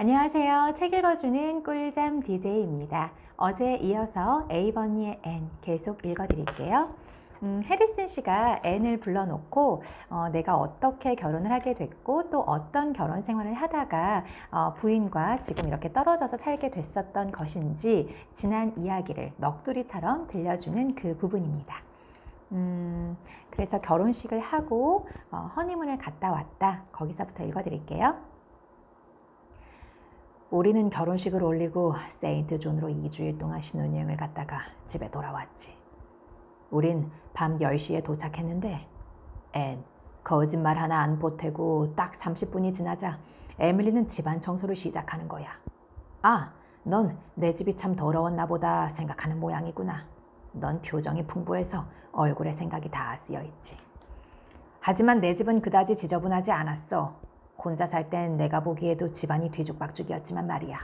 안녕하세요. 책 읽어주는 꿀잠 DJ입니다. 어제 이어서 A번니의 N 계속 읽어드릴게요. 음, 해리슨 씨가 앤을 불러놓고 어, 내가 어떻게 결혼을 하게 됐고 또 어떤 결혼 생활을 하다가 어, 부인과 지금 이렇게 떨어져서 살게 됐었던 것인지 지난 이야기를 넋두리처럼 들려주는 그 부분입니다. 음, 그래서 결혼식을 하고 어, 허니문을 갔다 왔다. 거기서부터 읽어드릴게요. 우리는 결혼식을 올리고 세인트 존으로 2주일 동안 신혼여행을 갔다가 집에 돌아왔지. 우린 밤 10시에 도착했는데 앤 거짓말 하나 안 보태고 딱 30분이 지나자 에밀리는 집안 청소를 시작하는 거야. 아, 넌 내 집이 참 더러웠나 보다 생각하는 모양이구나. 넌 표정이 풍부해서 얼굴에 생각이 다 쓰여 있지. 하지만 내 집은 그다지 지저분하지 않았어. 혼자 살 땐 내가 보기에도 집안이 뒤죽박죽이었지만 말이야.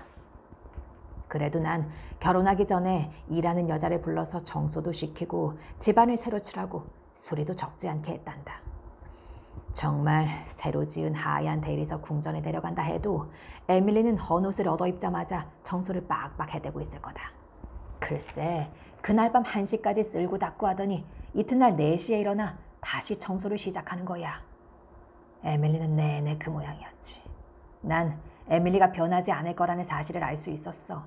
그래도 난 결혼하기 전에 일하는 여자를 불러서 청소도 시키고 집안을 새로 칠하고 수리도 적지 않게 했단다. 정말 새로 지은 하얀 대리석 궁전에 데려간다 해도 에밀리는 헌옷을 얻어 입자마자 청소를 빡빡 해대고 있을 거다. 글쎄, 그날 밤 1시까지 쓸고 닦고 하더니 이튿날 4시에 일어나 다시 청소를 시작하는 거야. 에밀리는 내내 그 모양이었지. 난 에밀리가 변하지 않을 거라는 사실을 알 수 있었어.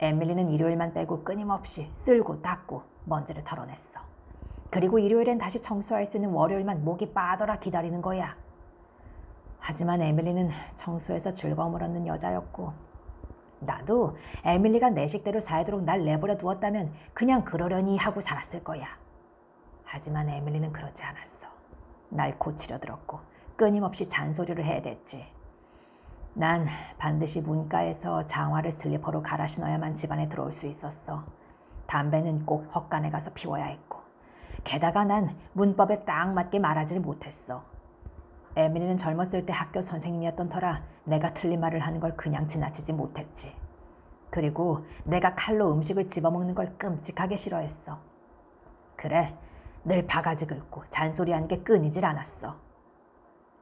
에밀리는 일요일만 빼고 끊임없이 쓸고 닦고 먼지를 털어냈어. 그리고 일요일엔 다시 청소할 수 있는 월요일만 목이 빠져라 기다리는 거야. 하지만 에밀리는 청소에서 즐거움을 얻는 여자였고 나도 에밀리가 내 식대로 살도록 날 내버려 두었다면 그냥 그러려니 하고 살았을 거야. 하지만 에밀리는 그러지 않았어. 날 고치려 들었고 끊임없이 잔소리를 해댔지. 난 반드시 문가에서 장화를 슬리퍼로 갈아 신어야만 집안에 들어올 수 있었어. 담배는 꼭 헛간에 가서 피워야 했고. 게다가 난 문법에 딱 맞게 말하지를 못했어. 에밀리는 젊었을 때 학교 선생님이었던 터라 내가 틀린 말을 하는 걸 그냥 지나치지 못했지. 그리고 내가 칼로 음식을 집어먹는 걸 끔찍하게 싫어했어. 그래, 늘 바가지 긁고 잔소리하는 게 끊이질 않았어.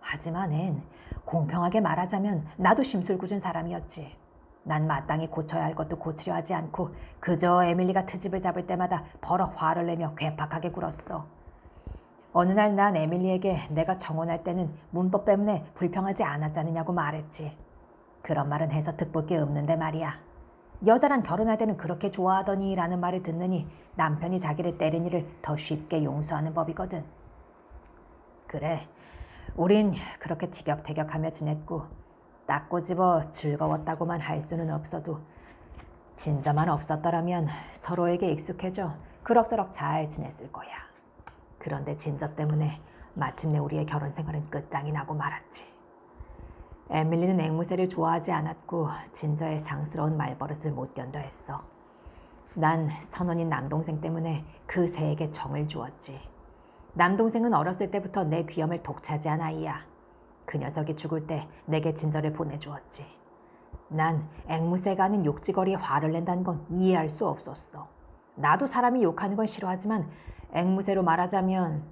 하지만 앤 공평하게 말하자면 나도 심술궂은 사람이었지. 난 마땅히 고쳐야 할 것도 고치려 하지 않고 그저 에밀리가 트집을 잡을 때마다 버럭 화를 내며 괴팍하게 굴었어. 어느 날 난 에밀리에게 내가 정원할 때는 문법 때문에 불평하지 않았잖느냐고 말했지. 그런 말은 해서 득볼 게 없는데 말이야. 여자란 결혼할 때는 그렇게 좋아하더니 라는 말을 듣느니 남편이 자기를 때린 일을 더 쉽게 용서하는 법이거든. 그래, 우린 그렇게 티격태격하며 지냈고 닦고 집어 즐거웠다고만 할 수는 없어도 진짜만 없었더라면 서로에게 익숙해져 그럭저럭 잘 지냈을 거야. 그런데 진저 때문에 마침내 우리의 결혼 생활은 끝장이 나고 말았지. 에밀리는 앵무새를 좋아하지 않았고 진저의 상스러운 말버릇을 못 견뎌 했어. 난 선원인 남동생 때문에 그 새에게 정을 주었지. 남동생은 어렸을 때부터 내 귀염을 독차지한 아이야. 그 녀석이 죽을 때 내게 진저를 보내주었지. 난 앵무새가 하는 욕지거리에 화를 낸다는 건 이해할 수 없었어. 나도 사람이 욕하는 건 싫어하지만 앵무새로 말하자면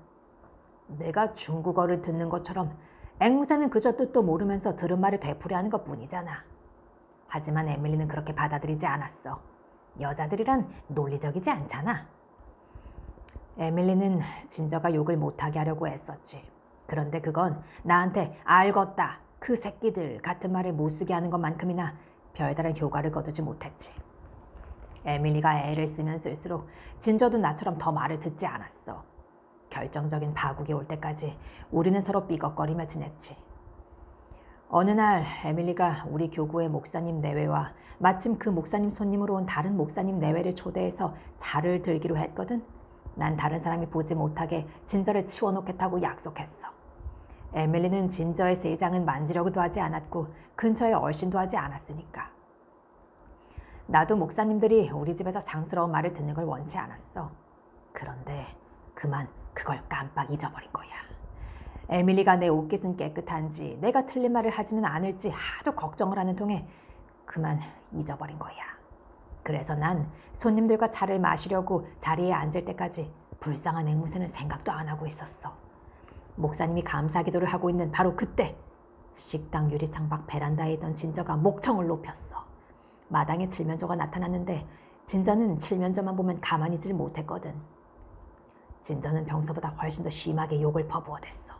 내가 중국어를 듣는 것처럼 앵무새는 그저 뜻도 모르면서 들은 말을 되풀이하는 것 뿐이잖아. 하지만 에밀리는 그렇게 받아들이지 않았어. 여자들이란 논리적이지 않잖아. 에밀리는 진저가 욕을 못하게 하려고 애썼지. 그런데 그건 나한테 알겠다, 그 새끼들 같은 말을 못 쓰게 하는 것만큼이나 별다른 효과를 거두지 못했지. 에밀리가 애를 쓰면 쓸수록 진저도 나처럼 더 말을 듣지 않았어. 결정적인 파국이 올 때까지 우리는 서로 삐걱거리며 지냈지. 어느 날 에밀리가 우리 교구의 목사님 내외와 마침 그 목사님 손님으로 온 다른 목사님 내외를 초대해서 차를 들기로 했거든. 난 다른 사람이 보지 못하게 진저를 치워놓겠다고 약속했어. 에밀리는 진저의 세장은 만지려고도 하지 않았고 근처에 얼씬도 하지 않았으니까. 나도 목사님들이 우리 집에서 상스러운 말을 듣는 걸 원치 않았어. 그런데 그만 그걸 깜빡 잊어버린 거야. 에밀리가 내 옷깃은 깨끗한지 내가 틀린 말을 하지는 않을지 하도 걱정을 하는 통에 그만 잊어버린 거야. 그래서 난 손님들과 차를 마시려고 자리에 앉을 때까지 불쌍한 앵무새는 생각도 안 하고 있었어. 목사님이 감사 기도를 하고 있는 바로 그때 식당 유리창 밖 베란다에 있던 진저가 목청을 높였어. 마당에 칠면조가 나타났는데 진저는 칠면조만 보면 가만히 있질 못했거든. 진저는 평소보다 훨씬 더 심하게 욕을 퍼부어댔어.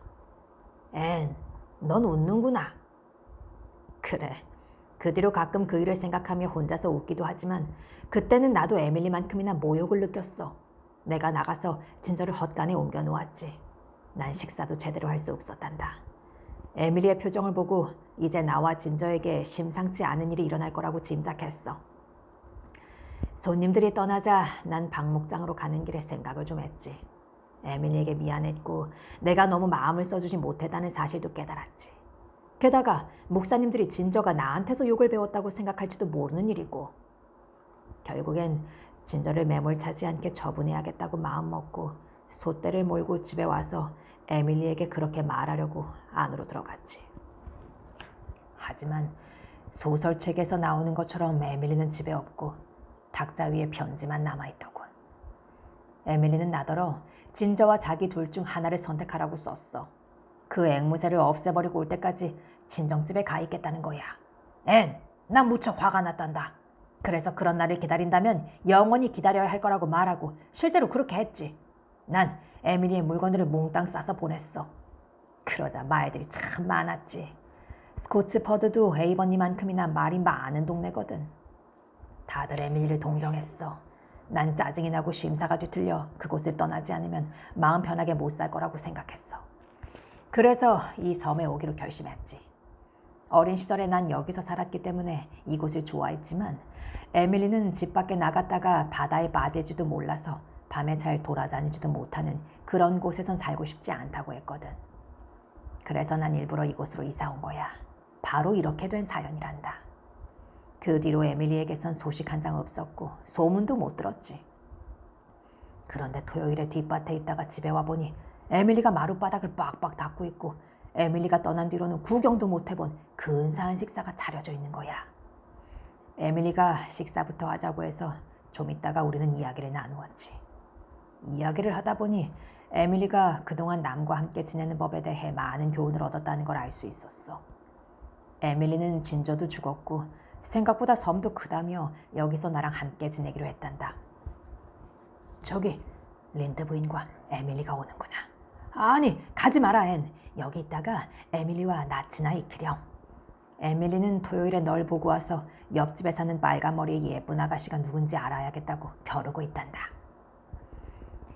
앤, 넌 웃는구나. 그래. 그 뒤로 가끔 그 일을 생각하며 혼자서 웃기도 하지만 그때는 나도 에밀리만큼이나 모욕을 느꼈어. 내가 나가서 진저를 헛간에 옮겨 놓았지. 난 식사도 제대로 할 수 없었단다. 에밀리의 표정을 보고 이제 나와 진저에게 심상치 않은 일이 일어날 거라고 짐작했어. 손님들이 떠나자 난 박목장으로 가는 길에 생각을 좀 했지. 에밀리에게 미안했고 내가 너무 마음을 써주지 못했다는 사실도 깨달았지. 게다가 목사님들이 진저가 나한테서 욕을 배웠다고 생각할지도 모르는 일이고 결국엔 진저를 매몰차지 않게 처분해야겠다고 마음먹고 소떼를 몰고 집에 와서 에밀리에게 그렇게 말하려고 안으로 들어갔지. 하지만 소설책에서 나오는 것처럼 에밀리는 집에 없고 탁자 위에 편지만 남아있더군. 에밀리는 나더러 진저와 자기 둘 중 하나를 선택하라고 썼어. 그 앵무새를 없애버리고 올 때까지 친정집에 가 있겠다는 거야. 앤, 난 무척 화가 났단다. 그래서 그런 날을 기다린다면 영원히 기다려야 할 거라고 말하고 실제로 그렇게 했지. 난 에밀리의 물건들을 몽땅 싸서 보냈어. 그러자 말들이 참 많았지. 스코츠 퍼드도 에이버니만큼이나 말이 많은 동네거든. 다들 에밀리를 동정했어. 난 짜증이 나고 심사가 뒤틀려 그곳을 떠나지 않으면 마음 편하게 못 살 거라고 생각했어. 그래서 이 섬에 오기로 결심했지. 어린 시절에 난 여기서 살았기 때문에 이곳을 좋아했지만 에밀리는 집 밖에 나갔다가 바다에 빠질지도 몰라서 밤에 잘 돌아다니지도 못하는 그런 곳에선 살고 싶지 않다고 했거든. 그래서 난 일부러 이곳으로 이사 온 거야. 바로 이렇게 된 사연이란다. 그 뒤로 에밀리에게선 소식 한 장 없었고 소문도 못 들었지. 그런데 토요일에 뒷밭에 있다가 집에 와보니 에밀리가 마룻바닥을 빡빡 닦고 있고 에밀리가 떠난 뒤로는 구경도 못 해본 근사한 식사가 차려져 있는 거야. 에밀리가 식사부터 하자고 해서 좀 있다가 우리는 이야기를 나누었지. 이야기를 하다 보니 에밀리가 그동안 남과 함께 지내는 법에 대해 많은 교훈을 얻었다는 걸 알 수 있었어. 에밀리는 진저도 죽었고 생각보다 섬도 크다며 여기서 나랑 함께 지내기로 했단다. 저기 린드 부인과 에밀리가 오는구나. 아니 가지 마라 앤. 여기 있다가 에밀리와 낯이나 익히렴. 에밀리는 토요일에 널 보고 와서 옆집에 사는 빨간 머리의 예쁜 아가씨가 누군지 알아야겠다고 벼르고 있단다.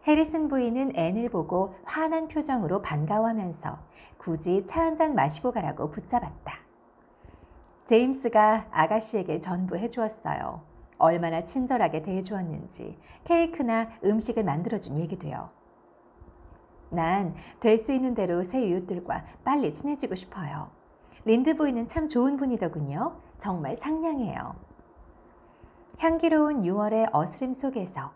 해리슨 부인은 앤을 보고 환한 표정으로 반가워하면서 굳이 차 한 잔 마시고 가라고 붙잡았다. 제임스가 아가씨에게 전부 해주었어요. 얼마나 친절하게 대해주었는지 케이크나 음식을 만들어준 얘기도요. 난 될 수 있는 대로 새 이웃들과 빨리 친해지고 싶어요. 린드 부인은 참 좋은 분이더군요. 정말 상냥해요. 향기로운 6월의 어스름 속에서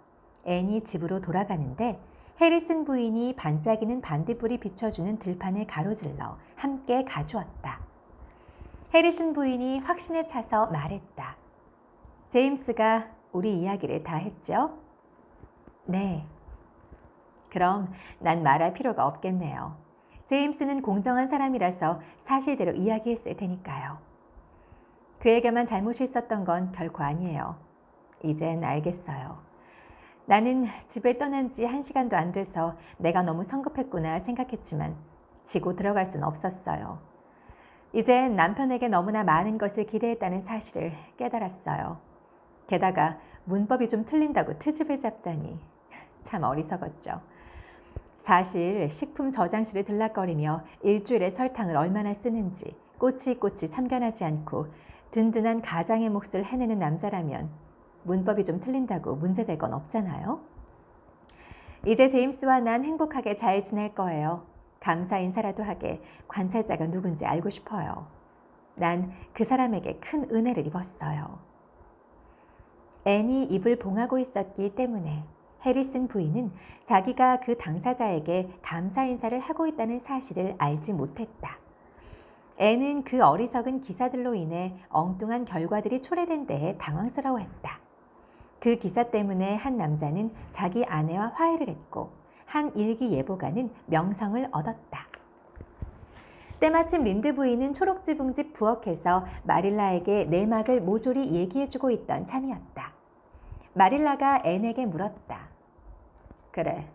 앤이 집으로 돌아가는데 해리슨 부인이 반짝이는 반딧불이 비춰주는 들판을 가로질러 함께 가주었다. 해리슨 부인이 확신에 차서 말했다. 제임스가 우리 이야기를 다 했죠? 네. 그럼 난 말할 필요가 없겠네요. 제임스는 공정한 사람이라서 사실대로 이야기했을 테니까요. 그에게만 잘못이 있었던 건 결코 아니에요. 이젠 알겠어요. 나는 집을 떠난 지 한 시간도 안 돼서 내가 너무 성급했구나 생각했지만 지고 들어갈 순 없었어요. 이젠 남편에게 너무나 많은 것을 기대했다는 사실을 깨달았어요. 게다가 문법이 좀 틀린다고 트집을 잡다니 참 어리석었죠. 사실 식품 저장실을 들락거리며 일주일에 설탕을 얼마나 쓰는지 꼬치꼬치 참견하지 않고 든든한 가장의 몫을 해내는 남자라면 문법이 좀 틀린다고 문제될 건 없잖아요. 이제 제임스와 난 행복하게 잘 지낼 거예요. 감사 인사라도 하게 관찰자가 누군지 알고 싶어요. 난 그 사람에게 큰 은혜를 입었어요. 앤이 입을 봉하고 있었기 때문에 해리슨 부인은 자기가 그 당사자에게 감사 인사를 하고 있다는 사실을 알지 못했다. 앤은 그 어리석은 기사들로 인해 엉뚱한 결과들이 초래된 데에 당황스러워했다. 그 기사 때문에 한 남자는 자기 아내와 화해를 했고 한 일기 예보가는 명성을 얻었다. 때마침 린드 부인은 초록지붕집 부엌에서 마릴라에게 내막을 모조리 얘기해주고 있던 참이었다. 마릴라가 앤에게 물었다. 그래,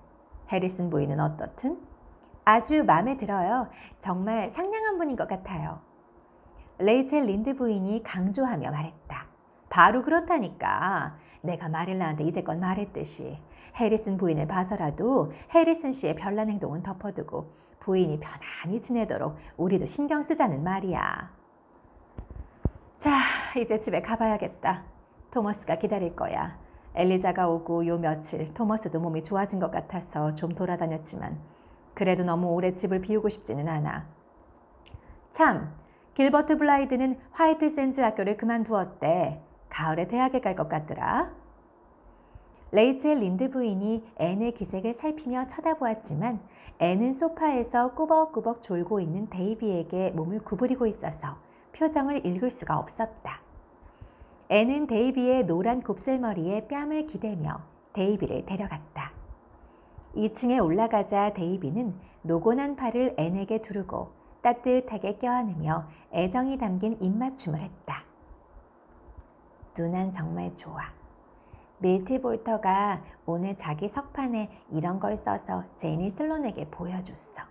해리슨 부인은 어떻든? 아주 마음에 들어요. 정말 상냥한 분인 것 같아요. 레이첼 린드 부인이 강조하며 말했다. 바로 그렇다니까. 내가 마릴라한테 이제껏 말했듯이 해리슨 부인을 봐서라도 해리슨 씨의 별난 행동은 덮어두고 부인이 편안히 지내도록 우리도 신경 쓰자는 말이야. 자, 이제 집에 가봐야겠다. 토머스가 기다릴 거야. 엘리자가 오고 요 며칠 토머스도 몸이 좋아진 것 같아서 좀 돌아다녔지만 그래도 너무 오래 집을 비우고 싶지는 않아. 참, 길버트 블라이드는 화이트 샌즈 학교를 그만두었대. 가을에 대학에 갈 것 같더라. 레이첼 린드 부인이 앤의 기색을 살피며 쳐다보았지만 앤은 소파에서 꾸벅꾸벅 졸고 있는 데이비에게 몸을 구부리고 있어서 표정을 읽을 수가 없었다. 앤은 데이비의 노란 곱슬머리에 뺨을 기대며 데이비를 데려갔다. 2층에 올라가자 데이비는 노곤한 팔을 앤에게 두르고 따뜻하게 껴안으며 애정이 담긴 입맞춤을 했다. 누난 정말 좋아. 밀티 볼터가 오늘 자기 석판에 이런 걸 써서 제니 슬론에게 보여줬어.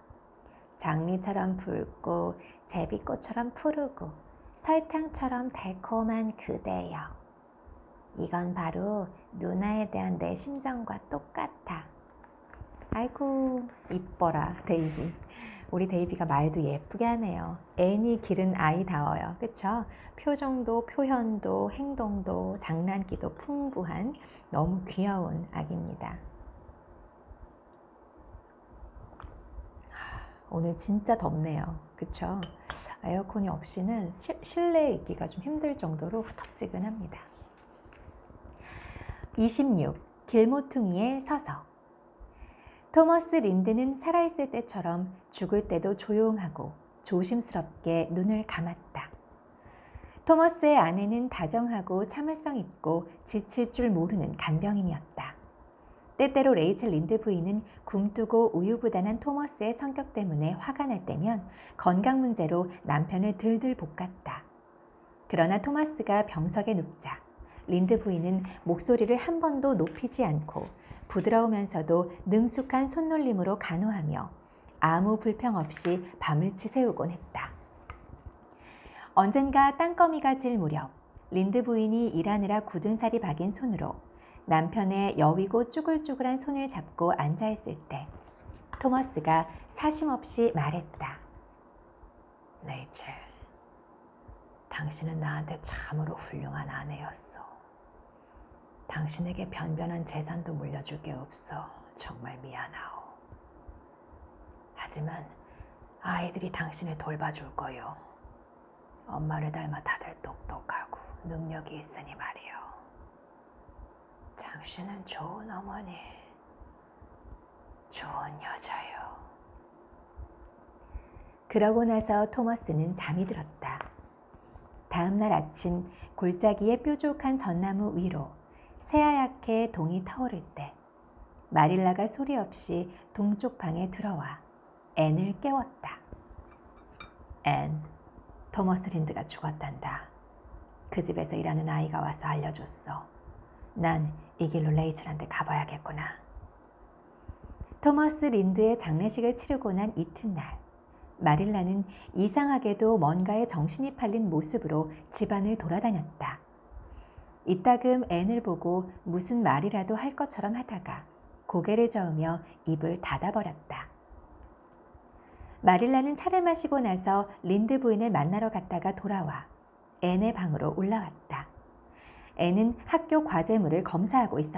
장미처럼 붉고 제비꽃처럼 푸르고 설탕처럼 달콤한 그대여. 이건 바로 누나에 대한 내 심정과 똑같아. 아이고 이뻐라 데이비. 우리 데이비가 말도 예쁘게 하네요. 애니 기른 아이다워요. 그쵸? 표정도 표현도 행동도 장난기도 풍부한 너무 귀여운 아기입니다. 오늘 진짜 덥네요. 그쵸? 에어컨이 없이는 실- 실내에 있기가 좀 힘들 정도로 후텁지근합니다. 26. 길모퉁이에 서서 토머스 린드는 살아있을 때처럼 죽을 때도 조용하고 조심스럽게 눈을 감았다. 토머스의 아내는 다정하고 참을성 있고 지칠 줄 모르는 간병인이었다. 때때로 레이첼 린드 부인은 굼뜨고 우유부단한 토머스의 성격 때문에 화가 날 때면 건강 문제로 남편을 들들 볶았다. 그러나 토마스가 병석에 눕자 린드 부인은 목소리를 한 번도 높이지 않고 부드러우면서도 능숙한 손놀림으로 간호하며 아무 불평 없이 밤을 치새우곤 했다. 언젠가 땅거미가 질 무렵 린드 부인이 일하느라 굳은 살이 박인 손으로 남편의 여위고 쭈글쭈글한 손을 잡고 앉아 있을 때 토머스가 사심없이 말했다. 레이첼, 당신은 나한테 참으로 훌륭한 아내였어. 당신에게 변변한 재산도 물려줄 게 없어. 정말 미안하오. 하지만 아이들이 당신을 돌봐줄 거요. 엄마를 닮아 다들 똑똑하고 능력이 있으니 말이요. 당신은 좋은 어머니, 좋은 여자요. 그러고 나서 토머스는 잠이 들었다. 다음 날 아침 골짜기의 뾰족한 전나무 위로 새하얗게 동이 타오를 때 마릴라가 소리 없이 동쪽 방에 들어와 앤을 깨웠다. 앤, 토머스 린드가 죽었단다. 그 집에서 일하는 아이가 와서 알려줬어. 난 이 길로 레이첼한테 가봐야겠구나. 토머스 린드의 장례식을 치르고 난 이튿날 마릴라는 이상하게도 뭔가에 정신이 팔린 모습으로 집안을 돌아다녔다. 이따금 앤을 보고 무슨 말이라도 할 것처럼 하다가 고개를 저으며 입을 닫아버렸다. 마릴라는 차를 마시고 나서 린드 부인을 만나러 갔다가 돌아와 앤의 방으로 올라왔다. 앤은 학교 과제물을 검사하고 있었다.